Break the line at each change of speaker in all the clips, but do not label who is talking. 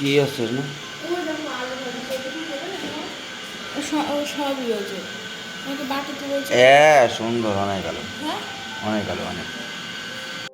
কি আছে না?
সবই হয়েছে বলছে
হ্যাঁ সুন্দর অনেক গেল
হ্যাঁ?
অনেক গেল অনেক।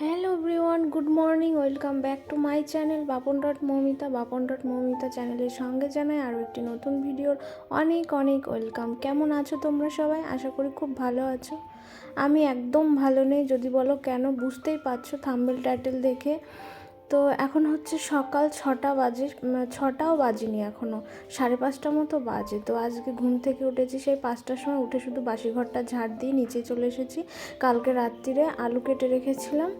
Hello everyone good morning welcome back to my channel Bapon dot Moumita Bapon dot Moumita চ্যানেলের সঙ্গে জানাই আরও একটি নতুন ভিডিওর অনেক অনেক ওয়েলকাম। কেমন আছো তোমরা সবাই? আশা করি খুব ভালো আছো। আমি একদম ভালো নেই যদি বলো কেন বুঝতেই পারছ থাম্বেল টাইটেল দেখে। তো এখন হচ্ছে সকাল ছটা বাজে ছটাও বাজেনি এখনও সাড়ে পাঁচটা মতো বাজে। তো আজকে ঘুম থেকে উঠেছি, সেই পাঁচটার সময় উঠে শুধু বাসি ঘরটা ঝাড় দিয়ে নিচে চলে এসেছি। কালকে রাত্রিরে আলু কেটে রেখেছিলাম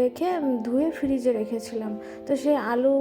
রেখে ধুয়ে ফ্রিজে রেখেছিলাম। তো সেই আলু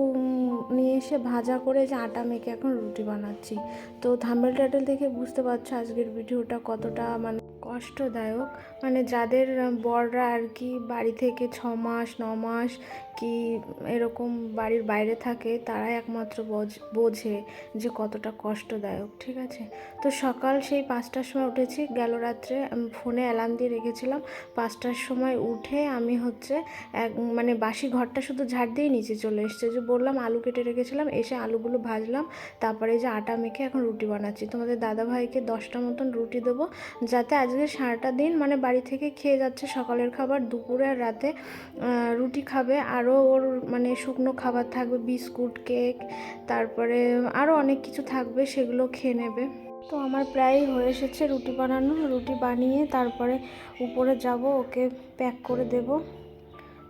নিয়ে এসে ভাজা করে যে আটা মেখে এখন রুটি বানাচ্ছি। তো থাম্বেল টাইটেল দেখে বুঝতে পারছ আজকের ভিডিওটা কতটা মানে কষ্টদায়ক। মানে যাদের বড়রা আর কি বাড়ি থেকে ছ মাস, ন মাস কি এরকম বাড়ির বাইরে থাকে, তারাই একমাত্র বোঝ- যে কতটা কষ্টদায়ক, ঠিক আছে? তো সকাল সেই পাঁচটার সময় উঠেছি, গেল রাত্রে আমি ফোনে অ্যালার্ম দিয়ে রেখেছিলাম, পাঁচটার সময় উঠে আমি হচ্ছে এক মানে বাসি ঘরটা শুধু ঝাড় দিয়ে নিচে চলে এসছে, যে বললাম আলু কেটে রেখেছিলাম, এসে আলুগুলো ভাজলাম, তারপরে যে আটা মেখে এখন রুটি বানাচ্ছি। তোমাদের দাদাভাইকে দশটা মতন রুটি দেবো, যাতে আজকে সারাটা দিন মানে বাড়ি থেকে খেয়ে যাচ্ছে সকালের খাবার, দুপুরে আর রাতে রুটি খাবে আরও ওর মানে শুকনো খাবার থাকবে, বিস্কুট, কেক, তারপরে আরও অনেক কিছু থাকবে, সেগুলো খেয়ে নেবে। তো আমার প্রায় হয়ে এসেছে রুটি বানানো। রুটি বানিয়ে তারপরে উপরে যাব, ওকে প্যাক করে দেব।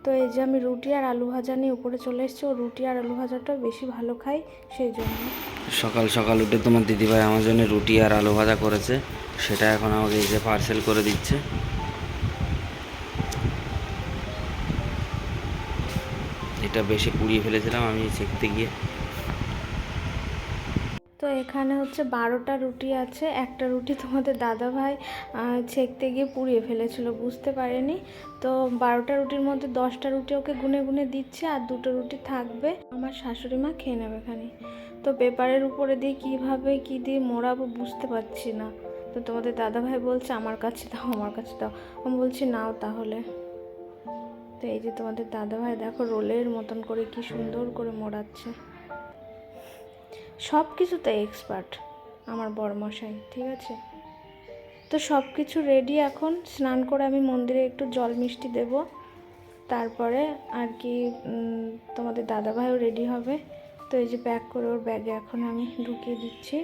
তো এই যে আমি রুটি আর আলু ভাজা নিয়ে উপরে চলে এসেছি। ও রুটি আর আলু ভাজাটা বেশি ভালো খাই সেই জন্য।
সকাল সকাল উঠে তোমার দিদিভাই আমার জন্য রুটি আর আলু ভাজা করেছে। সেটা এখন আমাকে এই যে পার্সেল করে দিচ্ছে। এটা বেশি পুড়িয়ে ফেলেছিলাম, আমি শিখতে গিয়ে।
তো এখানে হচ্ছে বারোটা রুটি আছে, একটা রুটি তোমাদের দাদাভাই ছেঁকতে গিয়ে পুড়িয়ে ফেলেছিল, বুঝতে পারেনি। তো বারোটা রুটির মধ্যে দশটা রুটি ওকে গুনে গুনে দিচ্ছে, আর দুটো রুটি থাকবে। আমার শাশুড়ি মা খেয়ে নেবে এখানে তো পেপারের উপরে দিয়ে কীভাবে কী দিয়ে মোড়াবো বুঝতে পারছি না। তো তোমাদের দাদাভাই বলছে, আমার কাছে দাও, আমার কাছে দাও। আমি বলছি, নাও তাহলে। তো এই যে তোমাদের দাদাভাই, দেখো রোলের মতন করে কি সুন্দর করে মোড়াচ্ছে। সব কিছুতে এক্সপার্ট আমার বড়মশাই ঠিক আছে? তো সব কিছু রেডি এখন। স্নান করে আমি মন্দিরে একটু জল মিষ্টি দেব। তারপরে আর কি তোমাদের দাদাভাইও রেডি হবে। তো এই যে প্যাক করে ওর ব্যাগে এখন আমি ঢুকিয়ে দিচ্ছি।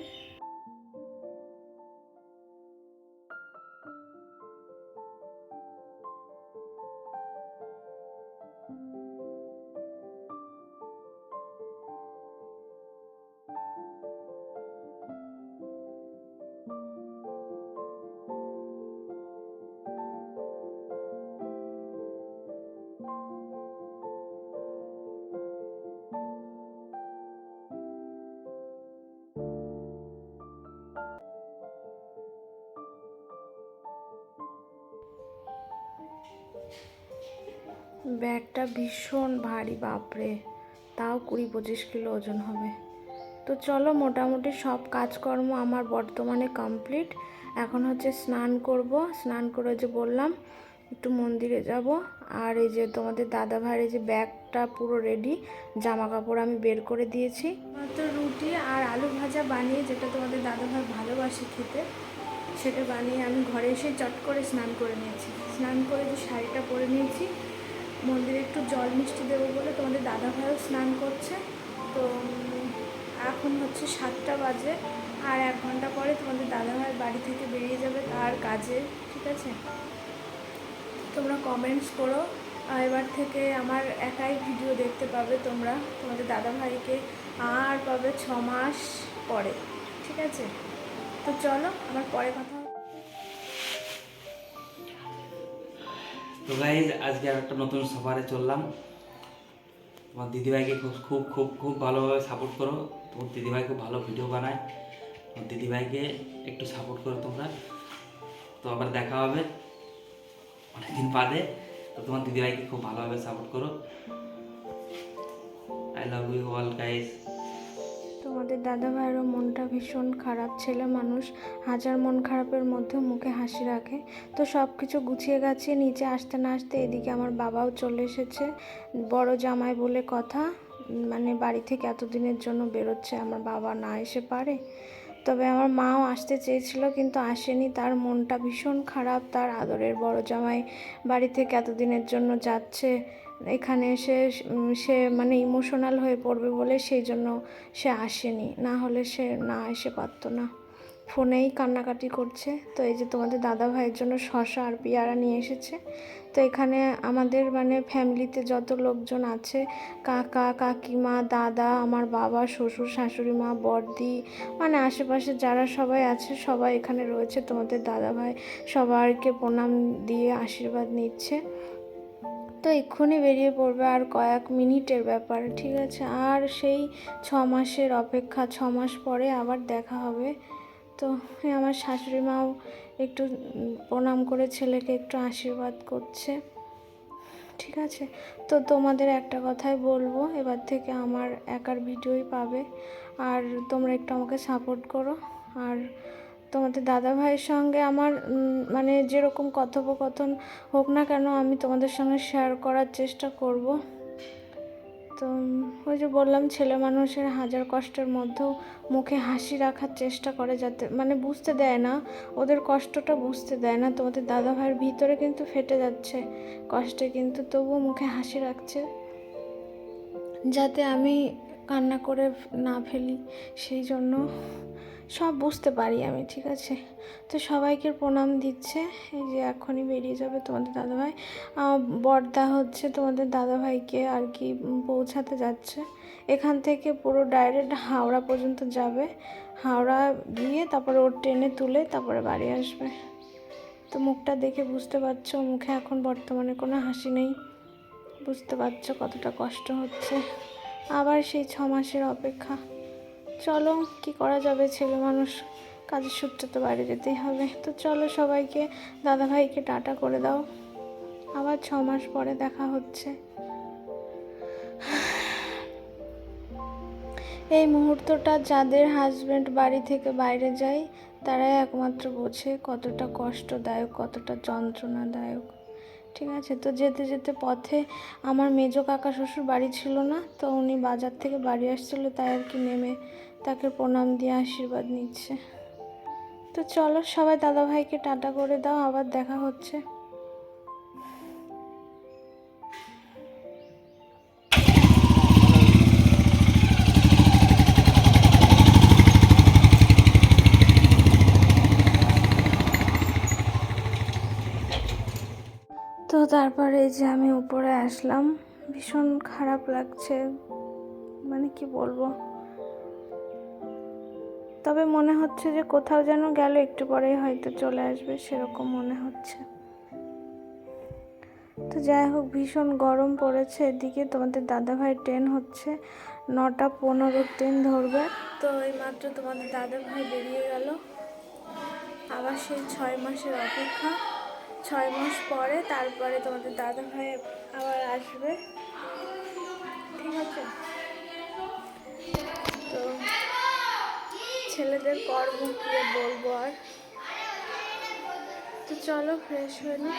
ব্যাগটা ভীষণ ভারী, বাপরে। তাও কুড়ি পঁচিশ কিলো ওজন হবে। তো চলো, মোটামুটি সব কাজকর্ম আমার বর্তমানে কমপ্লিট। এখন হচ্ছে স্নান করব। স্নান করে যে বললাম, একটু মন্দিরে যাব। আর এই যে তোমাদের দাদা ভাইয়ের এই যে ব্যাগটা পুরো রেডি জামা কাপড় আমি বের করে দিয়েছি। মাত্র রুটি আর আলু ভাজা বানিয়ে, যেটা তোমাদের দাদা ভাই ভালোবাসে খেতে, সেটা বানিয়ে আমি ঘরে এসে চট করে স্নান করে নিয়েছি। স্নান করে যে শাড়িটা পরে নিয়েছি মন্দিরে একটু জল মিষ্টি দেবো বলে তোমাদের দাদা ভাইও স্নান করছে। তো এখন হচ্ছে সাতটা বাজে আর এক ঘণ্টা পরে তোমাদের দাদা ভাই বাড়ি থেকে বেরিয়ে যাবে তার কাজে, ঠিক আছে? তোমরা কমেন্টস করো। এবার থেকে আমার একাই ভিডিও দেখতে পাবে তোমরা, তোমাদের দাদা ভাইকে আর পাবে ছ মাস পরে, ঠিক আছে? তো চলো, আমার পরে কথা
তো গাইজ আজকে আর একটা নতুন সফারে চললাম। তোমার দিদিভাইকে খুব খুব খুব খুব ভালোভাবে সাপোর্ট করো। তোমার দিদিভাই খুব ভালো ভিডিও বানায়। তোমার দিদিভাইকে একটু সাপোর্ট করো তোমরা। তো আবার দেখা হবে অনেকদিন বাদে। তো তোমার দিদিভাইকে খুব ভালোভাবে সাপোর্ট করো। I love you all guys
তোমাদের দাদা ভাইয়েরও মনটা ভীষণ খারাপ। ছেলে মানুষ হাজার মন খারাপের মধ্যে মুখে হাসি রাখে। তো সব কিছু গুছিয়ে গাছিয়ে নিচে আসতে না আসতে এদিকে আমার বাবাও চলে এসেছে। বড় জামাই বলে কথা মানে বাড়ি থেকে এতদিনের জন্য বেরোচ্ছে, আমার বাবা না এসে পারে। তবে আমার মাও আসতে চেয়েছিল কিন্তু আসেনি, তার মনটা ভীষণ খারাপ, তার আদরের বড় জামাই বাড়ি থেকে এতদিনের জন্য যাচ্ছে। এখানে এসে সে মানে ইমোশনাল হয়ে পড়বে বলে সেই জন্য সে আসেনি। না হলে সে না এসে পারতো না। ফোনেই কান্নাকাটি করছে। তো এই যে তোমাদের দাদা ভাইয়ের জন্য শশা আর পেয়ারা নিয়ে এসেছে। তো এখানে আমাদের মানে ফ্যামিলিতে যত লোকজন আছে, কাকা, কাকিমা, দাদা, আমার বাবা, শ্বশুর, শাশুড়ি মা, বড়দি মানে আশেপাশে যারা সবাই আছে, সবাই এখানে রয়েছে। তোমাদের দাদা ভাই সবাইকে প্রণাম দিয়ে আশীর্বাদ নিচ্ছে। তো এক্ষুনি বেরিয়ে পড়বে আর কয়েক মিনিটের ব্যাপার, ঠিক আছে? আর সেই ছ মাসের অপেক্ষা, ছ মাস পরে আবার দেখা হবে। তো আমার শাশুড়ি মাও একটু প্রণাম করে ছেলেকে একটু আশীর্বাদ করছে। ঠিক আছে? তো তোমাদের একটা কথাই বলব, এবার থেকে আমার একার ভিডিওই পাবে। আর তোমরা একটু আমাকে সাপোর্ট করো। আর তোমাদের দাদা ভাইয়ের সঙ্গে আমার মানে যেরকম কথোপকথন হোক না কেন আমি তোমাদের সঙ্গে শেয়ার করার চেষ্টা করব। তো, ওই যে বললাম, ছেলে মানুষের হাজার কষ্টের মধ্যেও মুখে হাসি রাখার চেষ্টা করে যাতে মানে বুঝতে দেয় না, ওদের কষ্টটা বুঝতে দেয় না। তোমাদের দাদা ভাইয়ের ভিতরে কিন্তু ফেটে যাচ্ছে কষ্টে, কিন্তু তবুও মুখে হাসি রাখছে যাতে আমি কান্না করে না ফেলি, সেই জন্য সব বুঝতে পারি আমি, ঠিক আছে? তো সবাইকে প্রণাম দিচ্ছে। এই যে এখনই বেরিয়ে যাবে তোমাদের দাদাভাই। বড়দা হচ্ছে তোমাদের দাদাভাইকে আর কি পৌঁছাতে যাচ্ছে। এখান থেকে পুরো ডাইরেক্ট হাওড়া পর্যন্ত যাবে। হাওড়া গিয়ে তারপরে ওর ট্রেনে তুলে তারপরে বাড়ি আসবে। তো মুখটা দেখে বুঝতে পারছ, মুখে এখন বর্তমানে কোনো হাসি নেই। বুঝতে পারছ কতটা কষ্ট হচ্ছে। আবার সেই ছ মাসের অপেক্ষা। চলো, কি করা যাবে ছেলে মানুষ? কাজের সূত্রে তো বাড়ি যেতেই হবে। তো চলো সবাইকে, দাদা ভাইকে টাটা করে দাও। আবার ছ মাস পরে দেখা হচ্ছে। এই মুহূর্তটা যাদের হাজবেন্ড বাড়ি থেকে বাইরে যায়, তারাই একমাত্র বোঝে কতটা কষ্টদায়ক, কতটা যন্ত্রণাদায়ক। ঠিক আছে? তো যেতে যেতে পথে আমার মেজো কাকা শ্বশুর বাড়ি ছিল না, তো উনি বাজার থেকে বাড়ি আসছিল, তাই আর কি নেমে তাকে প্রণাম দিয়ে আশীর্বাদ নিচ্ছে। তো চলো সবাই দাদা ভাইকে টাটা করে দাও, আবার দেখা হচ্ছে। তো তারপরে যে আমি উপরে আসলাম, ভীষণ খারাপ লাগছে। মানে কি বলব? তবে মনে হচ্ছে যে কোথাও যেন গেল, একটু পরেই হয়তো চলে আসবে, সেরকম মনে হচ্ছে। তো যাই হোক, ভীষণ গরম পড়েছে এদিকে, তোমাদের দাদাভাই ট্রেন হচ্ছে, নটা পনেরো ট্রেন ধরবে। তো এই মাত্র তোমাদের দাদাভাই বেরিয়ে গেল। আবার সেই ছয় মাসের অপেক্ষা। ছয় মাস পরে তারপরে তোমাদের দাদা ভাই আবার আসবে। ঠিক আছে? ছেলেদের কর্ম কি বলব আর? তো চলো ফ্রেশ হয়ে নি,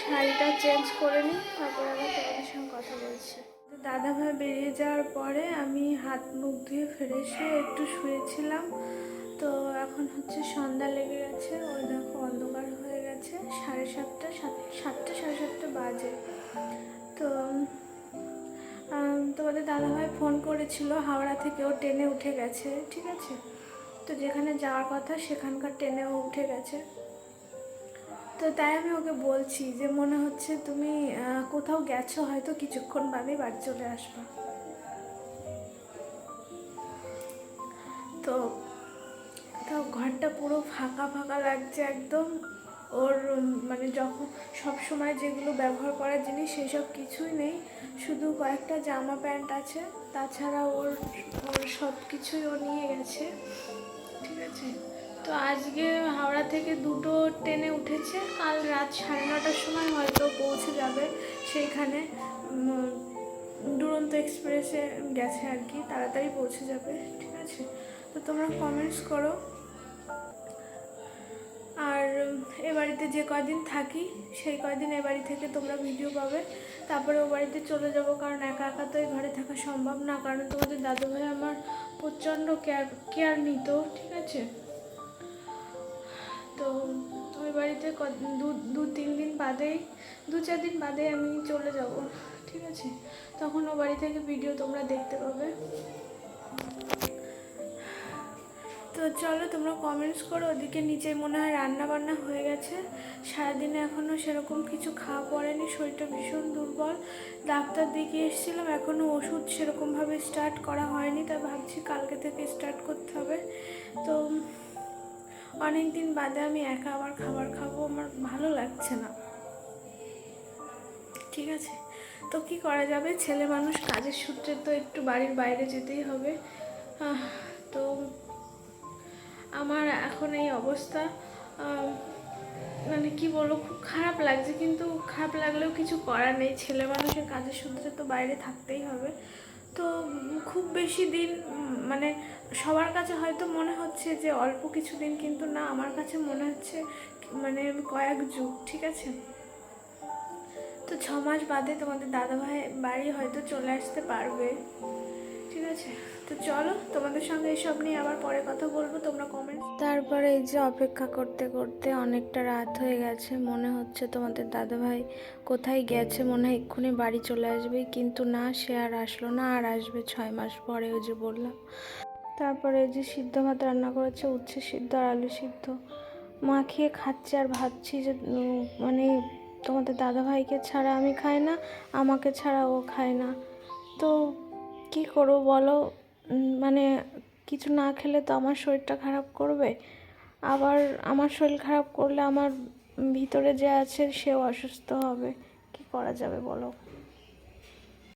শাড়িটা চেঞ্জ করে নিই তারপরে আবার তোমাদের সঙ্গে কথা বলছি। দাদা ভাই বেরিয়ে যাওয়ার পরে আমি হাত মুখ ধুয়ে ফ্রেশ হয়ে একটু শুয়েছিলাম। তো এখন হচ্ছে সন্ধ্যা লেগে গেছে, ওই দেখো অন্ধকার হয়ে গেছে, সাড়ে সাতটা, সাত, সাতটা, সাড়ে সাতটা বাজে। তো তোমাদের দাদাভাই ফোন করেছিল, হাওড়া থেকে ও ট্রেনে উঠে গেছে, ঠিক আছে? তো যেখানে যাওয়ার কথা সেখানকার ট্রেনেও উঠে গেছে। তো তাই আমি ওকে বলছি যে মনে হচ্ছে তুমি কোথাও গেছো, হয়তো কিছুক্ষণ বাদে বাড়ি চলে আসবা। তো তো ঘরটা পুরো ফাঁকা ফাঁকা লাগছে একদম। ওর মানে যখন সব সময় যেগুলো ব্যবহার করার জিনিস সেসব কিছুই নেই। শুধু কয়েকটা জামা প্যান্ট আছে। তাছাড়া ওর ওর সব কিছুই ও নিয়ে গেছে। আছে তো আজকে হাওড়া থেকে দুটো ট্রেনে উঠেছে। কাল রাত সাড়ে নটার সময় হয়তো পৌঁছে যাবে সেইখানে। দুরন্ত এক্সপ্রেসে গেছে আর কি, তাড়াতাড়ি পৌঁছে যাবে, ঠিক আছে? তো তোমরা কমেন্টস করো। আর এ বাড়িতে যে কয়দিন থাকি, সেই কয়দিন এ বাড়ি থেকে তোমরা ভিডিও পাবে। তারপরে ও বাড়িতে চলে যাব, কারণ একা একা তো এই ঘরে থাকা সম্ভব না। কারণ তোমাদের দাদু ভাই আমার প্রচণ্ড কেয়ার কেয়ার নিত, ঠিক আছে? তো ওই বাড়িতে দু তিন দিন বাদেই, দু, চার দিন বাদেই আমি চলে যাব, ঠিক আছে? তখন ও বাড়ি থেকে ভিডিও তোমরা দেখতে পাবে। তো চলো তোমরা কমেন্টস করো, ওদিকে নিচে মনে হয় রান্না বান্না হয়ে গেছে। সারাদিনে এখনও সেরকম কিছু খাওয়া পড়েনি, শরীরটা ভীষণ দুর্বল। ডাক্তার দিকে এসেছিলাম এখনও ওষুধ সেরকমভাবে স্টার্ট করা হয়নি, তাই ভাবছি কালকে থেকে স্টার্ট করতে হবে। তো অনেক দিন বাদে আমি একা আবার খাবার খাব, আমার ভালো লাগছে না। ঠিক আছে? তো কি করা যাবে? ছেলে মানুষ কাজের সূত্রে তো একটু বাড়ির বাইরে যেতেই হবে। তো আমার এখন এই অবস্থা মানে কি বলব, খুব খারাপ লাগছে। কিন্তু খারাপ লাগলেও কিছু করার নেই। ছেলে মানুষের কাজের সূত্রে তো বাইরে থাকতেই হবে। তো খুব বেশি দিন মানে সবার কাছে হয়তো মনে হচ্ছে যে অল্প কিছু দিন কিন্তু না, আমার কাছে মনে হচ্ছে মানে কয়েক যুগ, ঠিক আছে? তো ছ মাস বাদে তোমাদের দাদাভাই বাড়ি হয়তো চলে আসতে পারবে। ঠিক আছে? তো চলো, তোমাদের সঙ্গে এসব নিয়ে আবার পরে কথা বলব, তোমরা কমেন্ট তারপরে এই যে অপেক্ষা করতে করতে অনেকটা রাত হয়ে গেছে, মনে হচ্ছে তোমাদের দাদাভাই কোথায় গেছে, মনে হয় এক্ষুনি বাড়ি চলে আসবে, কিন্তু না, সে আর আসলো না, আর আসবে ছয় মাস পরে, ওই যে বললাম। তারপরে যে সিদ্ধ ভাত রান্না করেছে, উচ্ছে সিদ্ধ আর আলু সিদ্ধ। মাখিয়ে খাচ্ছি আর ভাবছি যে মানে তোমাদের দাদাভাইকে ছাড়া আমি খাই না, আমাকে ছাড়া ও খায় না। তো কি করব বলো? মানে কিছু না খেলে তো আমার শরীরটা খারাপ করবে। আবার আমার শরীর খারাপ করলে আমার ভিতরে যে আছে সেও অসুস্থ হবে। কি করা যাবে বলো?